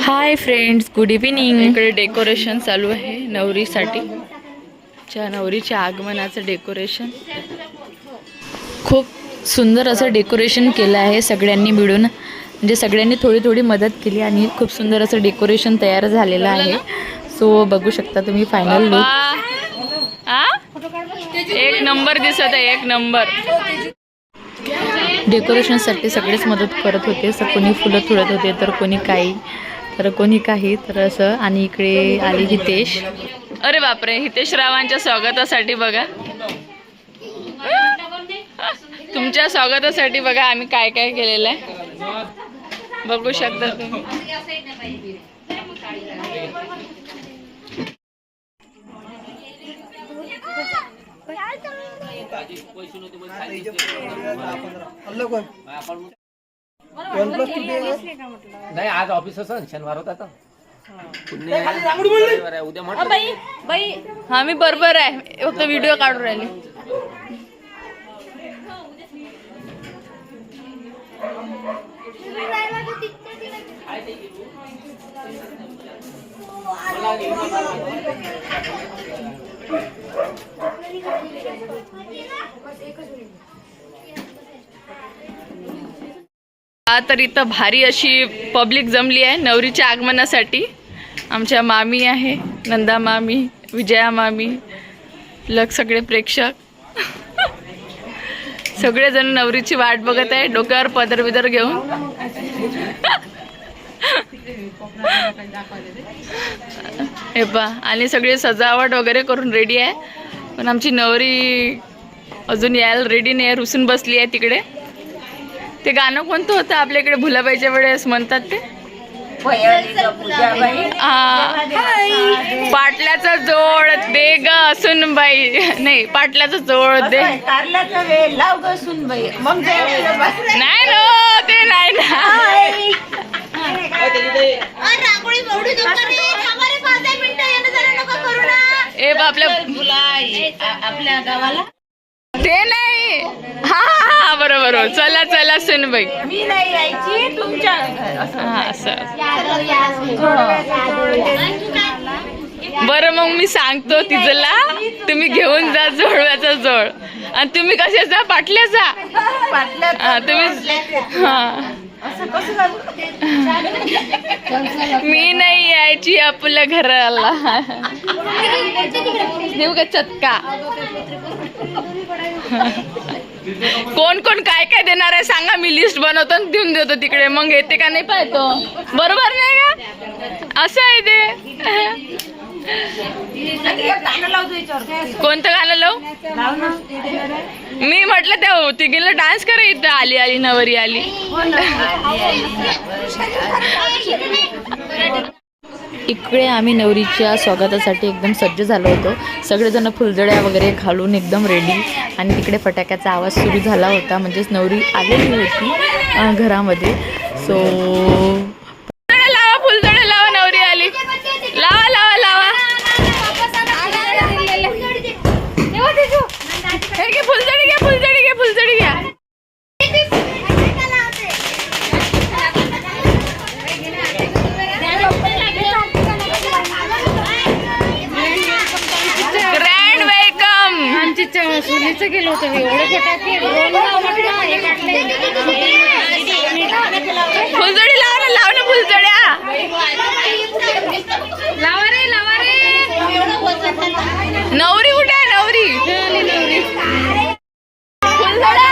हाय friends good evening इकडे decoration चालू आहे नवरीसाठी. च्या नवरीच्या आगमनाचं डेकोरेशन खूप सुंदर असं डेकोरेशन केलं आहे सगळ्यांनी मिळून. म्हणजे सगळ्यांनी थोडी थोडी मदत केली आणि खूप सुंदर असं डेकोरेशन तयार झालेलं आहे. सो बघू शकता तुम्ही फायनल लुक एक नंबर दिसत आहे एक नंबर डेकोरेशनसाठी सगळेच मदत करत होते. तर कोणी फुलं तुळत होते तर कोणी काही. तर कोणी काही तर असं आणि इकडे आली हितेश. अरे बापरे हितेश रावांच्या स्वागतासाठी बघा. तुमच्या स्वागतासाठी बघा आम्ही काय काय केलेलं आहे. बघू शकता तुम्ही. नाही आज ऑफिस असं शनिवार होता तर पुण्य उद्या म्हटलं बाई बाई. हा मी बरोबर आहे. फक्त व्हिडिओ काढून राहिले. हा तर इथं भारी अशी पब्लिक जमली आहे नवरीच्या आगमनासाठी. आमच्या मामी आहे नंदा मामी विजया मामी लग सगळे प्रेक्षक. सगळेजण नवरीची वाट बघत आहे डोक्यावर पदर बिदर घेऊन. हे पा आणि सगळी सजावट वगैरे करून रेडी आहे. पण आमची नवरी अजून यायला रेडी नाही आहे रुसून बसली आहे तिकडे. ते गाणं कोणतं होतं? आपल्या इकडे भुलाबाईच्या वेळेस म्हणतात ते. पाटल्याचा जोड दे ग असून बाई नाही पाटल्याचा जोड दे. सुनबाई. नाही नो ते नाही ना. रे. रे ए बा आपल्या आपल्या गावाला. ते नाही. हा हा हा बरोबर. चला चला सुन बाई मी नाही यायची तुमच्या असं. हा असं. बरं मग मी सांगतो तिजला. तुम्ही घेऊन जा जोडव्याचा जोड. आणि तुम्ही कशाचा पाटल्याचा पाटल्याचं हा तुम्ही हा. असं कसं झालं? मी नाही यायची आपल्या घराला. देऊ का चटका. कोण कोण काय काय देणार आहे सांगा मी लिस्ट बनवतो आणि देऊन देतो तिकडे. मग येते का नाही पाहतो. बरोबर नाही का? असं आहे ते. कोणतं गाणं लावू. मी म्हटलं त्या तिघीला डान्स करा इथं. आली आली नवरी आली. इकडे आम्ही नवरीच्या स्वागतासाठी एकदम सज्ज झालो होतो. सगळेजण फुलजड्या वगैरे घालून एकदम रेडी आणि तिकडे फटाक्याचा आवाज सुरू झाला होता. म्हणजेच नवरी आलेली होती घरामध्ये. सो सुनीचं गेलो होतं एवढे फटाके फुलझडी लावा ना लावा ना फुलझड्या. लावा रे लावा रे. नवरी कुठे आहे? नवरी. आणा, फुलझड्या.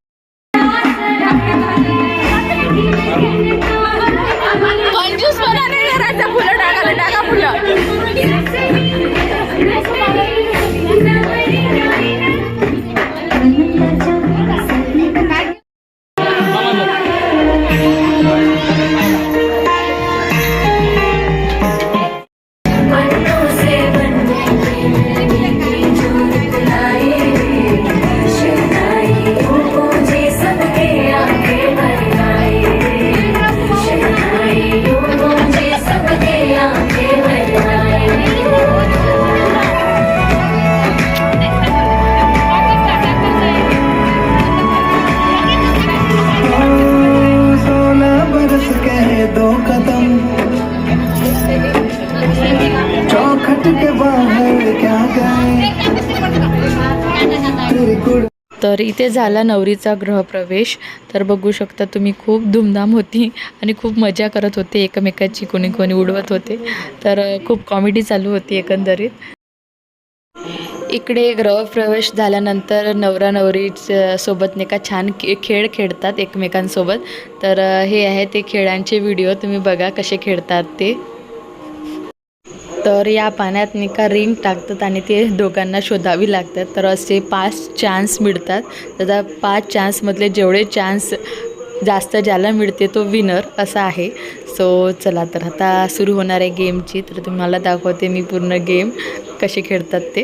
बना नाही करायचा फुलं। टाकायला तर इथे झाला नवरीचा गृहप्रवेश. तर बघू शकता तुम्ही खूप धूमधाम होती आणि खूप मजा करत होते. एकमेकाची कोणी कोणी उडवत होते. तर खूप कॉमेडी चालू होती एकंदरीत. इकडे गृहप्रवेश झाल्यानंतर नवरा नवरीच्या सोबत नाही का छान खेळ खेळतात एकमेकांसोबत. तर हे आहे ते खेळांचे व्हिडिओ तुम्ही बघा कसे खेळतात ते. तर या पाण्यात नाही का रिंग टाकतात आणि ते दोघांना शोधावी लागतात. तर असे पाच चान्स मिळतात. तर पाच चान्समधले जेवढे चान्स जास्त ज्याला मिळते तो विनर असा आहे. सो चला तर आता सुरू होणार आहे गेमची तर तुम्हाला दाखवते मी पूर्ण गेम कसे खेळतात ते.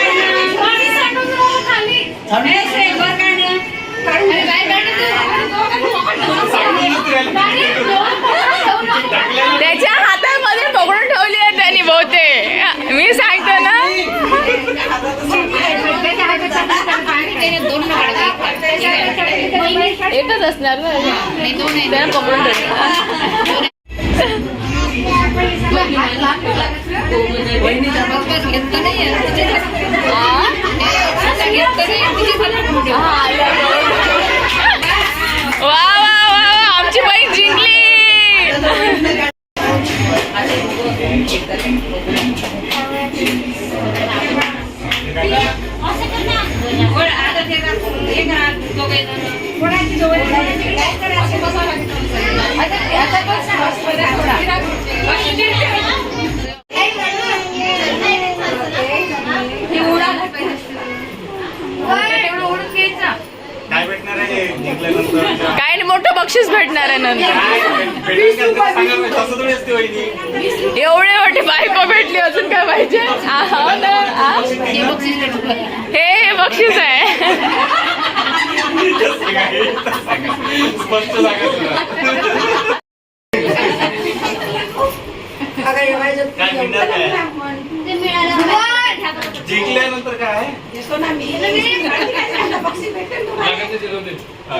एकच असणार ना त्याला पकडून ठेवलं वा वा वा वा आमची बहीण जिंकली आहे जिंकल्यानंतर काय नाही मोठं बक्षीस भेटणार आहे नंतर. एवढे मोठी बायको भेटली अजून काय पाहिजे? आ, हो ना, आ? हे हे बक्षीस आहे स्पष्ट सांगायचं जिंकल्यानंतर काय मागायचं जिरवून दे. हा,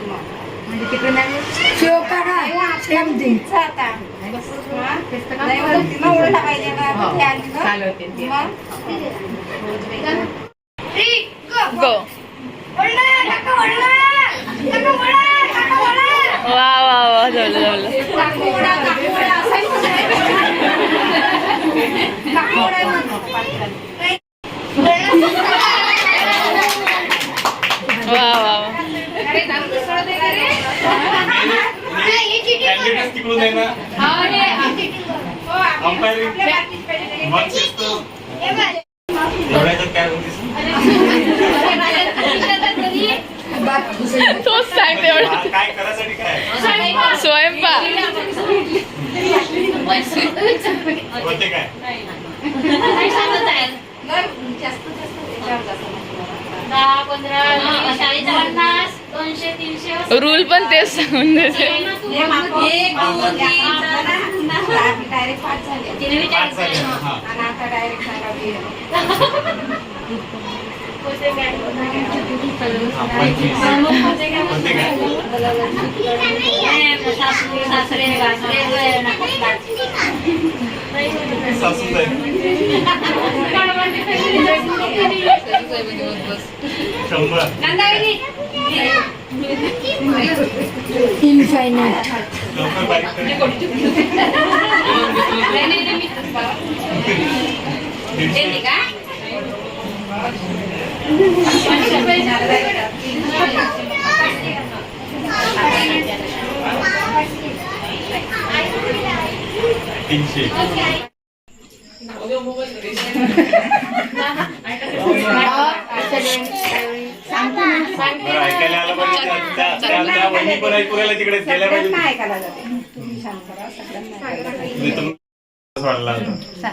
गो वा वा वा जमलं जमलं काकोडा, काकोडा असाही काकोडा आहे म्हणतो. वा वा कॅन्डिडेट तिकडून आहे ना. अंपायरिंग मग शिकतो एवढ्याच्यात काय होतीस तोच सांगते एवढं. काय करायसाठी काय? स्वयंपाक. होते काय. दहा पंधरा पन्नास. दोनशे तीनशे रूल पण तेच सांगून देते. आहे शंभर. infinite. Đó, cho nên ừ. तीनशे बरं, ऐकायला आलं पाहिजे. त्या- त्या- त्या- त्या वहिनी पण ऐकू राहिल्या तिकडे गेल्या पाहिजे. सगळ्यांना ऐकायला जाते तुम्ही शांत करा सगळ्यांना ऐकायला जाते. मी तर वाढला होता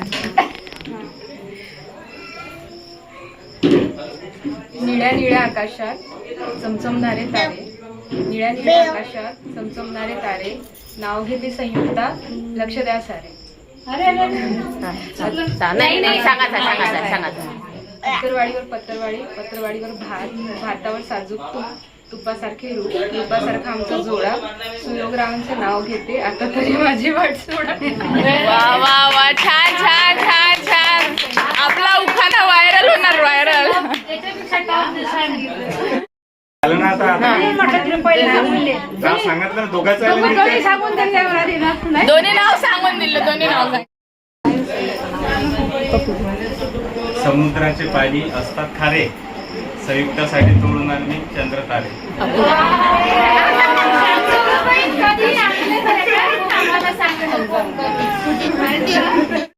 निळ्या निळ्या आकाशात चमचमणारे तारे. निळ्या निळ्या आकाशात चमचमणारे तारे. नाव घेते संयुक्ता. लक्ष द्या सारे. नाही नाही सांगा सांगा सांगा. पत्तरवाडीवर पत्तरवाडी पत्तरवाडीवर भात भातावर साजूक तूप तुपासारखे रूप रूपासारखा आमचा जोडा. सुयोगरावांचं नाव घेते. आता तरी माझी वाट सोडा वा वा वा. छान छान छान छान. आपला उखाणा व्हायरल होणार व्हायरल झालं ना आता आता नाव सांगितलं ना दोघांचं आलं नाही. काय? दोन्ही नाव सांगून दिलं दोन्ही नाव सांग. समुद्राचे पाणी असतात खारे. संयुक्तासाठी तोडून आणले चंद्र तारे.